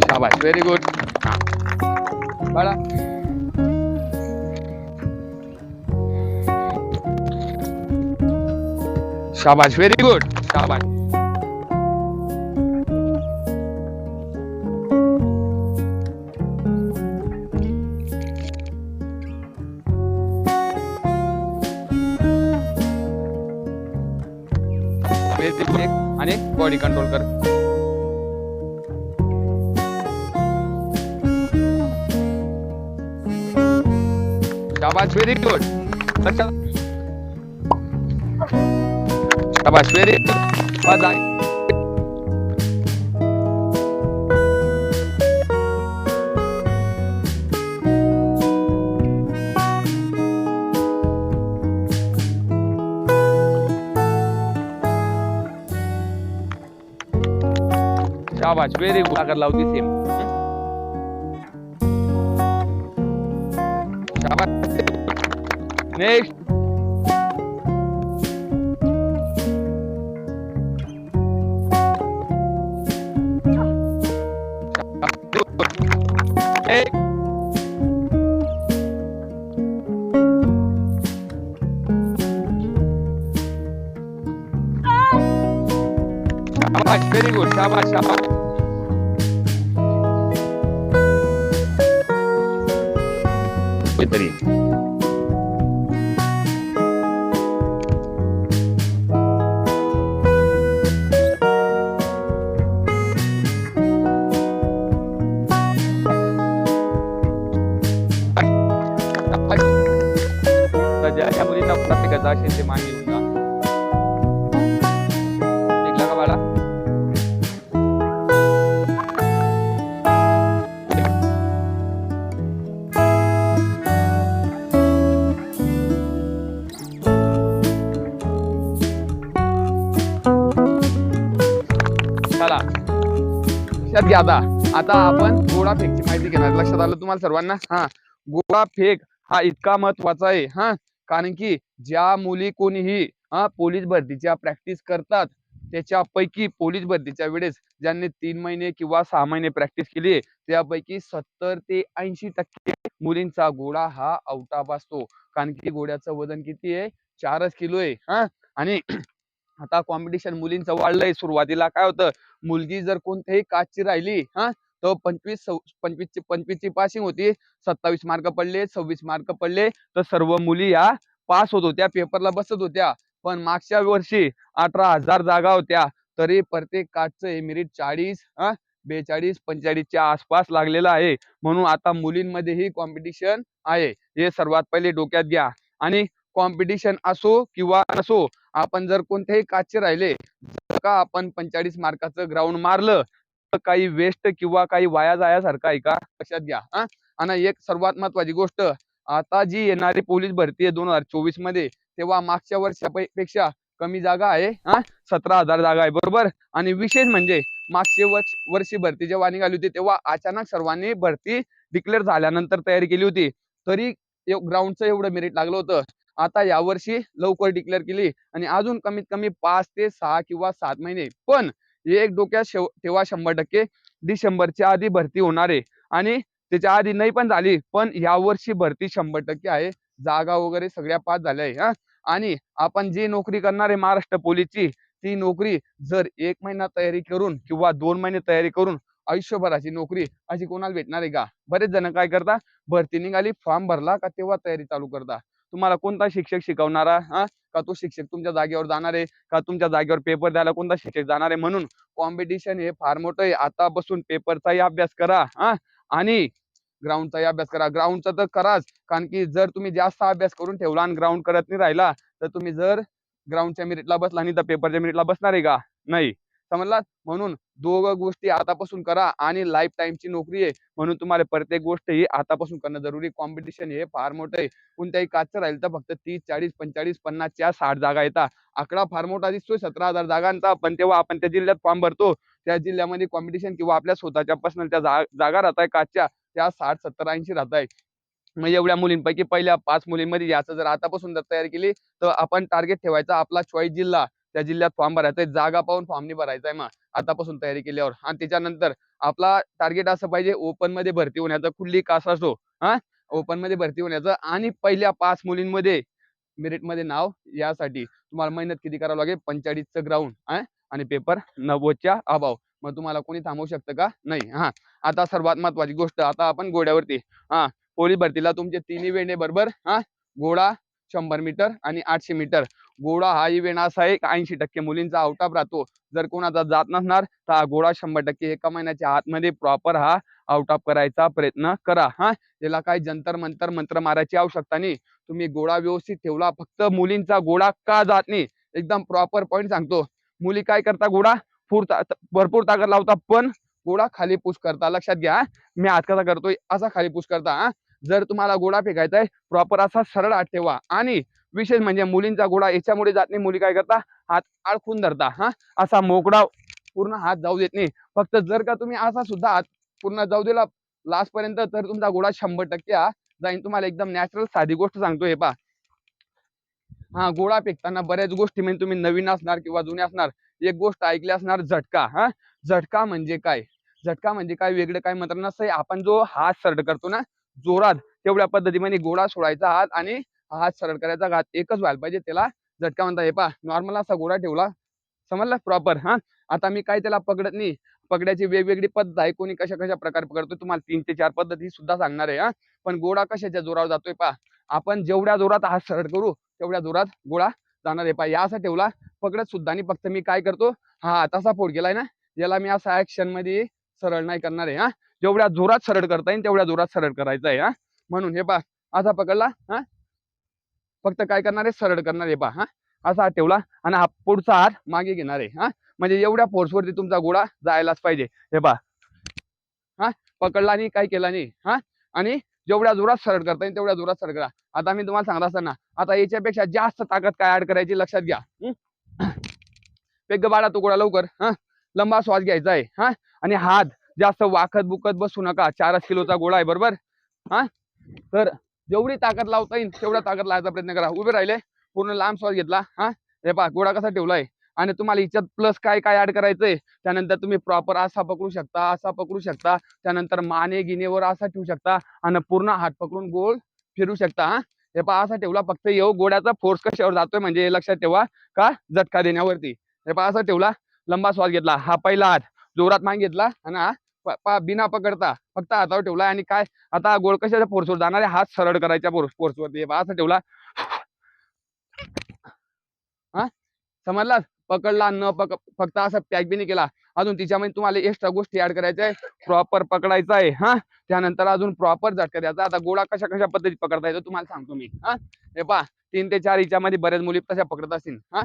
शाबाश very good बाळा शाबाश व्हेरी गुड शाबाश Very good. आणि बॉडी कंट्रोल कर शाबाश व्हेरी गुड शाबाश व्हेरी गुड शाबाश व्हेरी गुड अगर लावती सेम शाबाश नेक्स्ट शाबाश व्हेरी तरी तर ज्या ज्या मुलींना प्रत्येकाचा असेल ते मान चला लक्षात घ्या आता. आता आपण गोळा फेकची माहिती घेणार. लक्षात आलं तुम्हाला सर्वांना? हा. गोळा फेक हा इतका महत्त्वाचा आहे हा. कारण की ज्या मुली कोणीही हा पोलीस भरतीच्या प्रॅक्टिस करतात त्याच्यापैकी पोलीस भरतीच्या वेळेस ज्यांनी तीन महिने किंवा सहा महिने प्रॅक्टिस केली त्यापैकी सत्तर ते ऐंशी टक्के मुलींचा घोडा हा अवताप असतो. कारण की घोड्याचं वजन किती आहे? चारच किलो आहे हा. आणि आता कॉम्पिटिशन मुलींचं वाढलंय सुरुवातीला. काय होतं मुलगी जर कोणत्याही काचची राहिली हा तर पंचवीस सव- पंचवीसची पंचवीसची पासिंग होती सत्तावीस मार्क पडले सव्वीस मार्क पडले तर सर्व मुली या पास होत होत्या पेपरला बसत होत्या. पण मागच्या वर्षी अठरा हजार जागा होत्या तरी प्रत्येक काठचं मेरिट चाळीस हा बेचाळीस पंचेचाळीसच्या आसपास लागलेलं आहे. म्हणून आता मुलींमध्येही कॉम्पिटिशन आहे. हे सर्वात पहिले डोक्यात घ्या. आणि कॉम्पिटिशन असो किंवा नसो आपण जर कोणत्याही काचे राहिले जर का आपण पंचेचाळीस मार्काचं ग्राउंड मारलं तर काही वेस्ट किंवा काही वाया जायासारखं आहे का? लक्षात घ्या हा. आणि एक सर्वात महत्वाची गोष्ट आता जी येणारी पोलीस भरती आहे दोन हजार चोवीसमध्ये तेव्हा मागच्या वर्षापेक्षा कमी जागा आहे हा. सतरा हजार जागा आहे बरोबर. आणि विशेष म्हणजे मागचे वर्ष वर्षी भरती जेव्हा निघाली होती तेव्हा अचानक सर्वांनी भरती डिक्लेअर झाल्यानंतर तयारी केली होती. तरी ग्राउंडचं एवढं मेरिट लागलं होतं. आता यावर्षी लवकर डिक्लेअर केली आणि अजून कमीत कमी पाच ते सहा किंवा सात महिने. पण एक डोक्यात शेव ठेवा शंभर टक्के. डिसेंबरच्या आधी भरती होणार आहे आणि त्याच्या आधी नाही पण झाली. पण यावर्षी भरती शंभर टक्के आहे. जागा वगैरे सगळ्या पास झाल्या आहे हा. आणि आपण जी नोकरी करणार आहे महाराष्ट्र पोलीसची ती नोकरी जर एक महिना तयारी करून किंवा दोन महिने तयारी करून आयुष्यभराची नोकरी अशी कोणाला भेटणार आहे का? बरेच जण काय करता भरती निघाली फॉर्म भरला का तेव्हा तयारी चालू करता. तुम्हाला कोणता शिक्षक शिकवणारा हा? का तो शिक्षक तुमच्या जागेवर जाणार आहे? का तुमच्या जागेवर पेपर द्यायला कोणता शिक्षक जाणार आहे? म्हणून कॉम्पिटिशन हे फार मोठं आहे. आता बसून पेपरचाही अभ्यास करा हा? आणि ग्राउंडचाही अभ्यास करा. ग्राउंडचा तर कराच कारण की जर तुम्ही जास्त अभ्यास करून ठेवला आणि ग्राउंड करत नाही राहिला तर तुम्ही जर ग्राउंडच्या मेरिटला बसला नाही तर पेपरच्या मेरिटला बसणार आहे का? नाही. समजला म्हणून दोघं गोष्टी आतापासून करा आणि लाईफ टाईमची नोकरी आहे. म्हणून तुम्हाला प्रत्येक गोष्ट ही आतापासून करणं जरुरी. कॉम्पिटिशन हे फार मोठं आहे. कोणत्याही काचचं राहील तर फक्त तीस चाळीस पंचेचाळीस चार साठ जागा येतात आकडा फार मोठा दिसतोय सतरा हजार जागांचा. पण तेव्हा आपण त्या जिल्ह्यात फॉर्म भरतो. त्या जिल्ह्यामध्ये कॉम्पिटिशन किंवा आपल्या स्वतःच्या पर्सनल त्या जागा राहत आहे काचच्या. त्या साठ सत्तर ऐंशी राहत आहे मग एवढ्या मुलींपैकी पहिल्या पाच मुलींमध्ये याचं जर आतापासून जर तयारी केली तर आपण टार्गेट ठेवायचा आपला चॉईस जिल्हा. त्या जिल्ह्यात फॉर्म भरायचा आहे जागा पाहून फॉर्म भरायचा आहे मग. आतापासून तयारी केल्यावर आणि त्याच्यानंतर आपला टार्गेट असं पाहिजे ओपनमध्ये भरती होण्याचा. कुठली कास असो हा? ओपनमध्ये भरती होण्याचं. आणि पहिल्या पाच मुलींमध्ये मेरिटमध्ये नाव यासाठी तुम्हाला मेहनत किती करावं लागेल? पंचाळीसचं ग्राउंड आणि पेपर नव्वदच्या अभाव मग तुम्हाला कोणी थांबवू शकतं का? नाही हा? आता सर्वात महत्वाची गोष्ट आता आपण घोड्यावरती हा? पोलीस भरतीला तुमचे तिन्ही वेणे बरोबर हा? घोडा शंभर मीटर आणि आठशे मीटर. घोडा हा इव्हेंट असा आहे ऐंशी टक्के मुलींचा आउट ऑफ राहतो. जर कोणाचा जात नसणार तर हा घोडा शंभर टक्के एका महिन्याच्या आतमध्ये प्रॉपर हा आउट ऑफ करायचा प्रयत्न करा. हा? त्याला काही जंतर मंतर मंत्र मारायची आवश्यकता नाही. तुम्ही घोडा व्यवस्थित ठेवला फक्त मुलींचा घोडा का जात नाही? एकदम प्रॉपर पॉईंट सांगतो. मुली काय करता घोडा? फुरता भरपूर ताकद लावता पण घोडा खाली पुश करता. लक्षात घ्या मी हात कसा करतोय? असा खाली पुश करता हा? जर तुम्हाला गोळा फेकायचा आहे प्रॉपर असा सरळ हात ठेवा. आणि विशेष म्हणजे मुलींचा गोळा याच्यामुळे जात नाही मुली काय करता? हात अडकून धरता हा? असा मोकळा पूर्ण हात जाऊ देत नाही. फक्त जर का तुम्ही असा सुद्धा हात पूर्ण जाऊ दिला लास्ट पर्यंत तर तुमचा गोळा शंभर टक्के जाईन. तुम्हाला एकदम नॅचरल साधी गोष्ट सांगतोय हे पा हा गोळा फेकताना बऱ्याच गोष्टी म्हणजे तुम्ही नवीन असणार किंवा जुने असणार. एक गोष्ट ऐकली असणार झटका हा? झटका म्हणजे काय? झटका म्हणजे काय वेगळं काय? म्हणतात नसतं आपण जो हात सरळ करतो ना जोरात तेवढ्या पद्धतीने म्हणजे गोळा सोडायचा हात आणि हात सरळ करायचा हात एकच व्हायला पाहिजे. त्याला झटका म्हणता हे पा नॉर्मल असा गोळा ठेवला. समजला? प्रॉपर हा? आता मी काय त्याला पकडत नाही. पकड्याची वेगवेगळी पद्धत आहे. कोणी कशा कशा प्रकारे पकडतो तुम्हाला तीन ते चार पद्धती सुद्धा सांगणार आहे हा? पण गोळा कशाच्या जोरावर जातोय पा आपण जेवढ्या जोरात हात सरळ करू तेवढ्या जोरात गोळा जाणार आहे. पा या असा ठेवला. पकडत सुद्धा आणि फक्त मी काय करतो हा तसा फोड गेलाय ना याला मी असा ऍक्शनमध्ये सरळ नाही करणार आहे हा? जेवढ्या जोरात सरळ करता येईल तेवढ्या जोरात सरळ करायचं आहे हा. म्हणून हे पा असा पकडला हा. फक्त काय करणार आहे? सरळ करणार आहे पा हा. असा हात ठेवला आणि हा पुढचा हात मागे घेणार आहे हा. म्हणजे एवढ्या फोर्सवरती तुमचा गोळा जायलाच पाहिजे. हे पा हा पकडला नाही काय केला नाही हा. आणि जेवढ्या जोरात सरळ करता येईल तेवढ्या जोरात सरळ करा. आता मी तुम्हाला सांगत असताना आता याच्यापेक्षा जास्त ताकद काय ऍड करायची लक्षात घ्या. पेग बाळा तो लवकर हा. लंबा श्वास घ्यायचा आहे हा. आणि हात जास्त वाखत बुकत बसू नका. चारच किलोचा गोळा आहे बरोबर? हा? तर जेवढी ताकद लावता येईल तेवढा ताकद लावायचा प्रयत्न करा. उभे राहिले पूर्ण लांब श्वास घेतला हा? हे पहा गोळा कसा ठेवलाय? आणि तुम्हाला याच्यात प्लस काय काय ऍड करायचंय? त्यानंतर तुम्ही प्रॉपर असा पकडू शकता असा पकडू शकता. त्यानंतर माने गिनेवर असा ठेवू शकता आणि पूर्ण हात पकडून गोळ फिरू शकता हा? हे पहा असा ठेवला फक्त येऊ. गोड्याचा फोर्स कशावर जातोय म्हणजे हे लक्षात ठेवा का? झटका देण्यावरती. हे पहा असा ठेवला लंबा श्वास घेतला. हा पहिला हात जोरात मान घेतला आणि हा बिना पकडता. फक्त हातावर ठेवला आणि काय? आता गोळ कशाच्या फोर्सवर जाणार आहे? हात सरळ करायच्या फोर्सवरती असं ठेवला. हा? समजला पकडला न पक फक्त असं पॅक बी नाही केला. अजून तिच्यामध्ये तुम्हाला एक्स्ट्रा गोष्टी ऍड करायच्या आहे. प्रॉपर पकडायचं आहे. हा? त्यानंतर अजून प्रॉपर झटका द्यायचा. आता गोळा कशा कशा पद्धतीत पकडता येतो तुम्हाला सांगतो मी. हा? हे पा तीन ते चार हिच्यामध्ये बऱ्याच मुली तशा पकडत असतील. हा?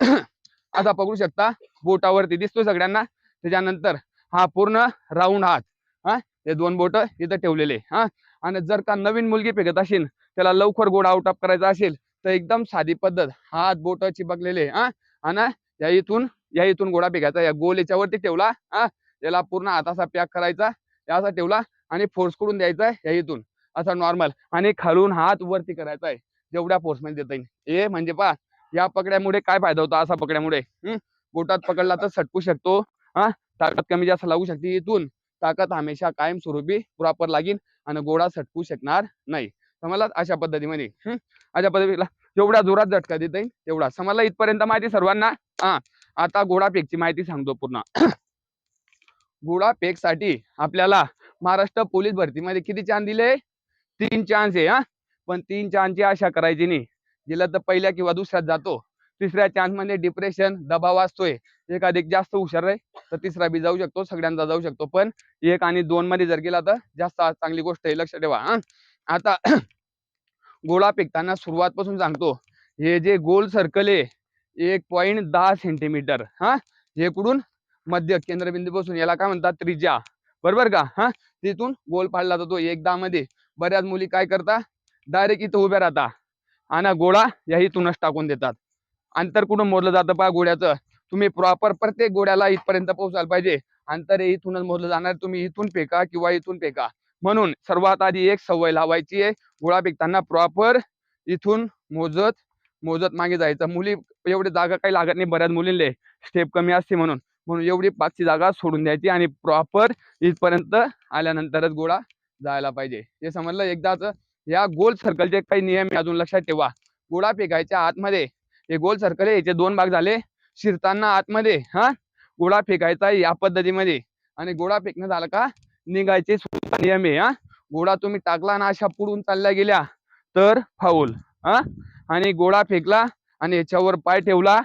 आता पकडू शकता. बोटावरती दिसतो सगळ्यांना. त्याच्यानंतर हा पूर्ण राऊंड हात. हा हे दोन बोट इथं ठेवलेले. हा आणि जर का नवीन मुलगी फेकत असेल त्याला लवकर गोड आउट ऑफ करायचा असेल तर एकदम साधी पद्धत. हात बोट चिपकलेले हा आणि या इथून या इथून गोडा फेकायचा. या गोल याच्यावरती ठेवला. हा याला पूर्ण हाताचा पॅक करायचा. या असा ठेवला आणि फोर्स करून द्यायचा या इथून. असा नॉर्मल आणि खालून हात वरती करायचा आहे. जेवढ्या फोर्समध्ये देता येईल. हे म्हणजे पा या पकड्यामुळे काय फायदा होता? असा पकड्यामुळे. हम्म बोटात पकडला तर सटकू शकतो. हा ताकद कमी जास्त लागू शकते. इथून ताकद हमेशा कायम स्वरूपी प्रॉपर लागेल आणि गोळा सटकू शकणार नाही. समजला अशा पद्धतीमध्ये. अशा पद्धतीला जेवढा जोरात झटका देता येईल तेवढा समजला इथपर्यंत माहिती सर्वांना? हा. आता गोळा माहिती सांगतो पूर्ण. गोळा साठी आपल्याला महाराष्ट्र पोलीस भरतीमध्ये किती चान्स दिले? तीन चान्स आहे हा. पण तीन चान्सची आशा करायची नाही. दिलं तर पहिल्या किंवा दुसऱ्यात जातो. तिसऱ्या चान्समध्ये डिप्रेशन दबाव असतोय. एक अधिक जास्त हुशार आहे तर तिसरा बी जाऊ शकतो सगळ्यांचा जाऊ शकतो. पण एक आणि दोन मध्ये जर गेला तर जास्त चांगली गोष्ट आहे लक्ष ठेवा हा. आता गोळा फेकताना सुरुवात पासून सांगतो. हे जे गोल सर्कल आहे एक पॉईंट दहा सेंटीमीटर हा. हे कुठून मध्य केंद्रबिंदूपासून याला काय म्हणतात? त्रिज्या. बरोबर का? हा. तिथून गोल पाडला जातो एकदा मध्ये. बऱ्याच मुली काय करता? डायरेक्ट इथं उभ्या राहता. आणि गोळा या इथूनच टाकून देतात. अंतर कुठून मोजलं जातं पहा गोळ्याचं तुम्ही प्रॉपर प्रत्येक गोळ्याला इथपर्यंत पोहोचायला पाहिजे. अंतर हे इथूनच मोजलं जाणार. तुम्ही इथून फेका किंवा इथून फेका. म्हणून सर्वात आधी एक सवय लावायची आहे. गोळा फेकताना प्रॉपर इथून मोजत मोजत मागे जायचं. मुली एवढी जागा काही लागत नाही बऱ्याच मुलींले. स्टेप कमी असते म्हणून. म्हणून एवढी पाचची जागा सोडून द्यायची आणि प्रॉपर इथपर्यंत आल्यानंतरच गोळा जायला पाहिजे. हे समजलं एकदाच? या गोल सर्कलचे काही नियम आहे अजून लक्षात ठेवा. गोळा फेकायच्या आतमध्ये हे गोल सर्कल आहे याचे दोन भाग झाले. शिरताना आतमध्ये हा? गोळा फेकायचा या पद्धतीमध्ये. आणि गोळा फेकणं झालं का? निघायचे नियम आहे हा? गोळा तुम्ही टाकला ना अशा पुढून चालल्या गेल्या तर फाऊल हा? आणि गोळा फेकला आणि याच्यावर पाय ठेवला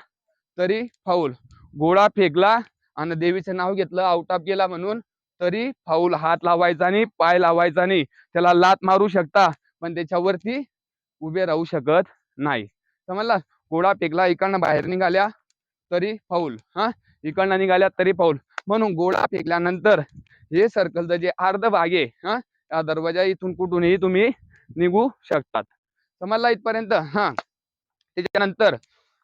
तरी फाऊल गोळा फेकला आणि देवीचं नाव घेतलं आउट ऑफ गेला म्हणून तरी फाऊल हात लावायचा नाही पाय लावायचा नाही. त्याला लात मारू शकता पण त्याच्यावरती उभे राहू शकत नाही. समजला? गोळा फेकला इकडनं बाहेर निघाल्या तरी फाऊल हा? इकडनं निघाल्या तरी फाऊल म्हणून गोळा फेकल्यानंतर हे सर्कलचं जे अर्ध भाग आहे हा? या दरवाजा इथून कुठूनही तुम्ही निघू शकतात. समजला इथपर्यंत? हा. त्याच्यानंतर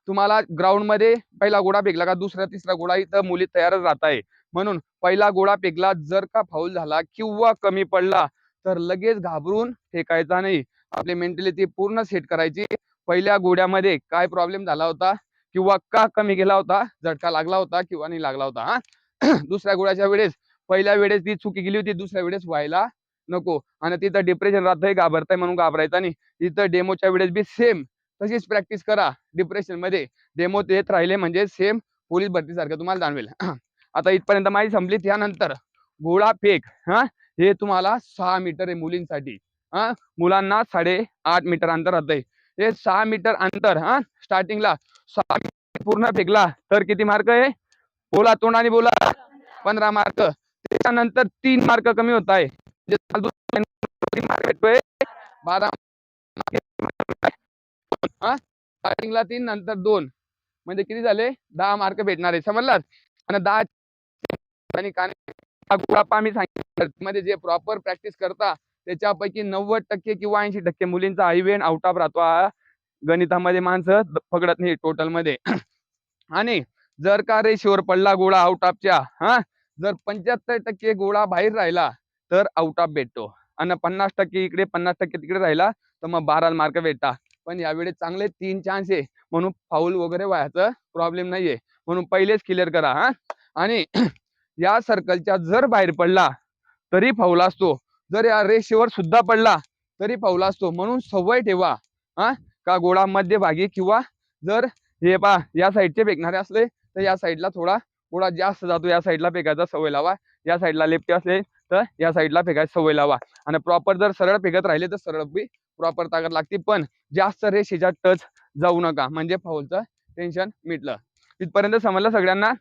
तुम्हाला ग्राउंडमध्ये पहिला गोळा फेकला का दुसरा तिसरा गोळा इथं मुली तयारच राहत आहे. म्हणून पहिला गोळा फेकला जर का फाऊल झाला किंवा कमी पडला तर लगेच घाबरून फेकायचा नाही. आपली मेंटॅलिटी पूर्ण सेट करायची. पहिल्या गोड्यामध्ये काय प्रॉब्लेम झाला होता? किंवा का कमी गेला होता? झटका लागला होता किंवा नाही लागला होता हा? दुसऱ्या गोळ्याच्या वेळेस पहिल्या वेळेस ती चुकी गेली होती दुसऱ्या वेळेस व्हायला नको. आणि तिथं डिप्रेशन राहतंय घाबरताय म्हणून घाबरायचा नाही. तिथं डेमोच्या वेळेस बी सेम तशीच प्रॅक्टिस करा. डिप्रेशनमध्ये डेमो देत राहिले म्हणजे सेम पोलीस भरतीसारखं तुम्हाला जाणवेल. आता इथपर्यंत माहिती संपली. त्यानंतर घोडा फेक हा? हे तुम्हाला सहा मीटर आहे मुलींसाठी. हा? मुलांना साडे आठ मीटर अंतर राहतंय. हे सहा मीटर अंतर हा स्टार्टिंगला सहा मीटर पूर्ण फेकला तर किती मार्क आहे? बोला तोंडाने बोला. पंधरा मार्क त्याच्यानंतर तीन मार्क कमी होत आहे. बारा स्टार्टिंगला तीन नंतर दोन. म्हणजे किती झाले? दहा मार्क भेटणार आहे. समजलात आणि दहा आणि काने हा मी सांगितलं. मध्ये जे प्रॉपर प्रॅक्टिस करता त्याच्यापैकी नव्वद टक्के किंवा ऐंशी टक्के मुलींचा आयवेन आउट ऑफ राहतो हा गणितामध्ये माणसं पकडत नाही टोटलमध्ये. आणि जर का रेषेवर पडला गोळा आउट ऑफच्या हा जर पंच्याहत्तर टक्के गोळा बाहेर राहिला तर आउट ऑफ भेटतो. आणि पन्नास टक्के इकडे पन्नास टक्के तिकडे राहिला तर मग बारा मार्क भेटता. पण यावेळी चांगले तीन चान्स आहे. म्हणून फाऊल वगैरे व्हायचं प्रॉब्लेम नाहीये. म्हणून पहिलेच क्लिअर करा हा. आणि या सर्कलच्या जर बाहेर पडला तरी फाऊल असतो. जर या रेषेवर सुद्धा पडला तरी पावला असतो. म्हणून सवय ठेवा. हा? का गोळा मध्यभागी किंवा जर हे पा या साईडचे फेकणारे असले तर या साईडला थोडा गोळा जास्त जातो. या साईडला फेकायचा सवय लावा. या साईडला लेफ्टी असले तर या साईडला फेकायची सवय लावा. आणि प्रॉपर जर सरळ फेकत राहिले तर सरळ बी प्रॉपर ताकद लागते. पण जास्त रेषेच्या टच जाऊ नका. म्हणजे फाऊलचं टेन्शन मिटलं. इथपर्यंत समजलं सगळ्यांना?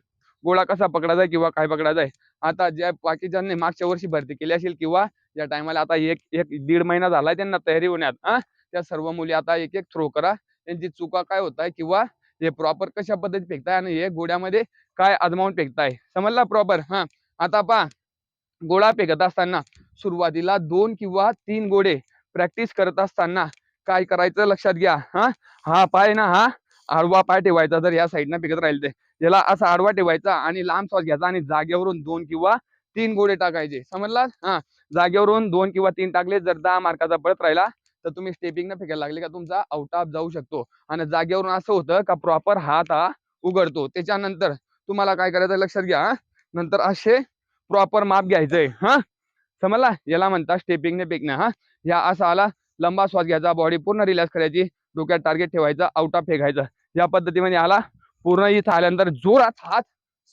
गोळा कसा पकडायचा किंवा काय पकडायचा आहे. आता ज्या बाकीच्यांनी मागच्या वर्षी भरती केली असेल किंवा या टायमाला आता एक एक दीड महिना झालाय त्यांना तयारी होण्यात हा? त्या सर्व मुली आता एक एक थ्रो करा. त्यांची चुका काय होत आहे किंवा हे प्रॉपर कशा पद्धतीत फेकताय आणि हे गोड्यामध्ये काय आजमावून फेकताय. समजला प्रॉपर हा? आता पहा गोळा फेकत असताना सुरुवातीला दोन किंवा तीन गोडे प्रॅक्टिस करत असताना काय करायचं लक्षात घ्या हा? हा पाय ना हा? आडवा पाय ठेवायचा जर या साईडनं फेकत राहील ते. याला असा आडवा ठेवायचा आणि लांब श्वास घ्यायचा आणि जागेवरून दोन किंवा तीन गोडे टाकायचे. समजला हा. जागेवरून दोन किंवा तीन टाकले जर दहा मार्काचा पळत राहिला तर तुम्ही स्टेपिंग न फेकायला लागले का तुमचा आउट ऑफ जाऊ शकतो. आणि जागेवरून असं होतं का प्रॉपर हात हा उघडतो. त्याच्यानंतर तुम्हाला काय करायचं लक्षात घ्या नंतर असे प्रॉपर माप घ्यायचंय हा. समजला? याला म्हणतात स्टेपिंग ने फेकणं. हा. या असा आला लंबा श्वास घ्यायचा बॉडी पूर्ण रिलॅक्स करायची डोक्यात टार्गेट ठेवायचं आउट ऑफ फेकायचं. या पद्धतीमध्ये आला पूर्ण इथं आल्यानंतर जोरात हात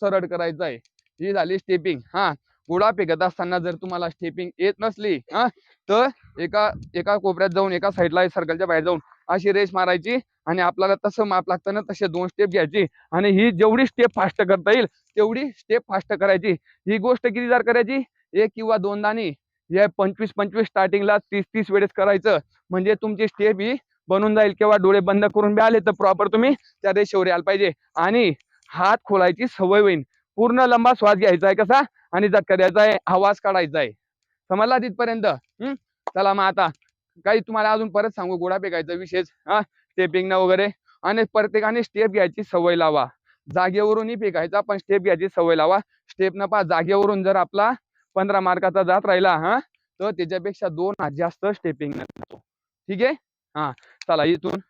सरळ करायचा आहे. ही झाली स्टेपिंग हा गोळा फेकत असताना जर तुम्हाला स्टेपिंग येत नसली हा तर एका एका कोपऱ्यात जाऊन एका साईडला सर्कलच्या बाहेर जाऊन अशी रेस मारायची आणि आपल्याला तसं माप लागतं ना तसे दोन स्टेप घ्यायची आणि ही जेवढी स्टेप फास्ट करता येईल तेवढी स्टेप फास्ट करायची. ही गोष्ट किती जर करायची? एक किंवा दोनदानी नाही. हे पंचवीस पंचवीस स्टार्टिंगला तीस तीस वेळेस करायचं. म्हणजे तुमची स्टेप ही बनून जाईल किंवा डोळे बंद करून बी आले तर प्रॉपर तुम्ही त्या रेषेवर यायला पाहिजे. आणि हात खोलायची सवय होईल पूर्ण लंबा श्वास घ्यायचा आहे कसा? आणि झटका द्यायचा आहे. आवाज काढायचा आहे. समजला तिथपर्यंत? हम्म चला मग आता. काही तुम्हाला अजून परत सांगू गोळा फेकायचा विशेष. हा? स्टेपिंग न वगैरे. आणि प्रत्येकाने स्टेप घ्यायची सवय लावा. जागेवरूनही फेकायचा पण स्टेप घ्यायची सवय लावा. स्टेप न पा जागेवरून जर आपला पंधरा मार्काचा जात राहिला हा? तर त्याच्यापेक्षा दोन हात जास्त स्टेपिंग न ठीक आहे? हा चला इथून